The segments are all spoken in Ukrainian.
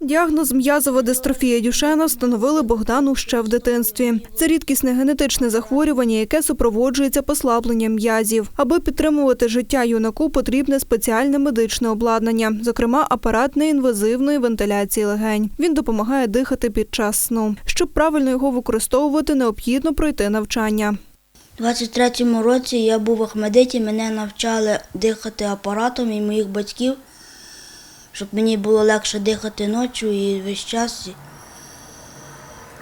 Діагноз м'язова дистрофія Дюшена встановили Богдану ще в дитинстві. Це рідкісне генетичне захворювання, яке супроводжується послабленням м'язів. Аби підтримувати життя юнаку, потрібне спеціальне медичне обладнання, зокрема апарат неінвазивної вентиляції легень. Він допомагає дихати під час сну. Щоб правильно його використовувати, необхідно пройти навчання. У 23-му році я був в Ахмедиті, мене навчали дихати апаратом і моїх батьків, щоб мені було легше дихати ночі і весь час.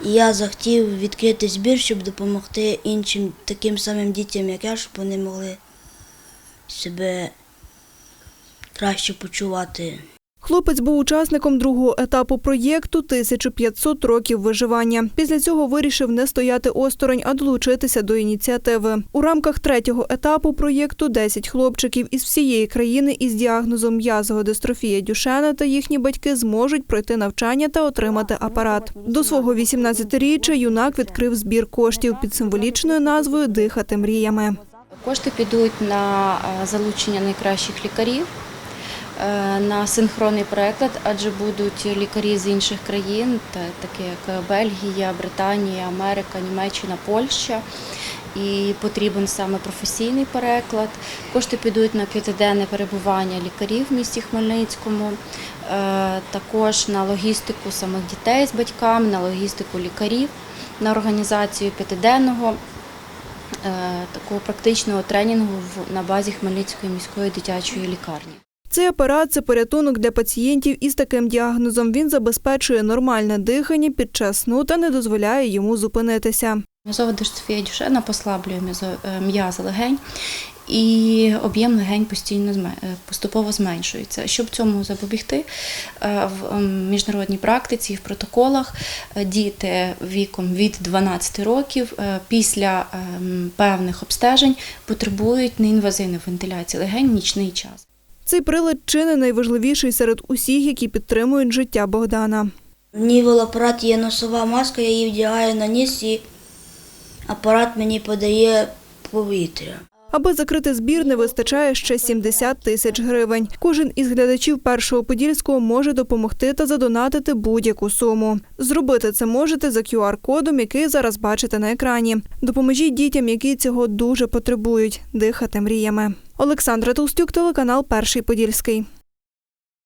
І я захотів відкрити збір, щоб допомогти іншим таким самим дітям, як я, щоб вони могли себе краще почувати. Хлопець був учасником другого етапу проєкту «1500 років виживання. Після цього вирішив не стояти осторонь, а долучитися до ініціативи. У рамках третього етапу проєкту 10 хлопчиків із всієї країни із діагнозом м'язова дистрофія Дюшена та їхні батьки зможуть пройти навчання та отримати апарат. До свого 18-річчя юнак відкрив збір коштів під символічною назвою Дихати мріями. Кошти підуть на е, залучення найкращих лікарів, на синхронний переклад, адже будуть лікарі з інших країн, такі як Бельгія, Британія, Америка, Німеччина, Польща. І потрібен саме професійний переклад. Кошти підуть на п'ятиденне перебування лікарів в місті Хмельницькому, е, також на логістику самих дітей з батьками, на логістику лікарів, на організацію п'ятиденного е, такого практичного тренінгу на базі Хмельницької міської дитячої лікарні. Цей апарат це порятунок для пацієнтів із таким діагнозом. Він забезпечує нормальне дихання під час сну та не дозволяє йому зупинитися. М'язова дистрофія Дюшена послаблює м'язо- е, м'язи легень. І об'єм легень постійно е, поступово зменшується. Щоб цьому запобігти, е, в міжнародній практиці, в протоколах діти віком від 12 років після ем, певних обстежень потребують неінвазивної вентиляції легень нічний час. Цей прилад чи не найважливіший серед усіх, які підтримують життя Богдана. В ній апарат є носова маска, я її вдягаю на ніс і апарат мені подає повітря. Аби закрити збір, не вистачає ще 70 тисяч гривень. Кожен із глядачів першого подільського може допомогти та задонатити будь-яку суму. Зробити це можете за QR-кодом, який зараз бачите на екрані. Допоможіть дітям, які цього дуже потребують, дихати мріями. Олександра Толстюк, телеканал Перший Подільський.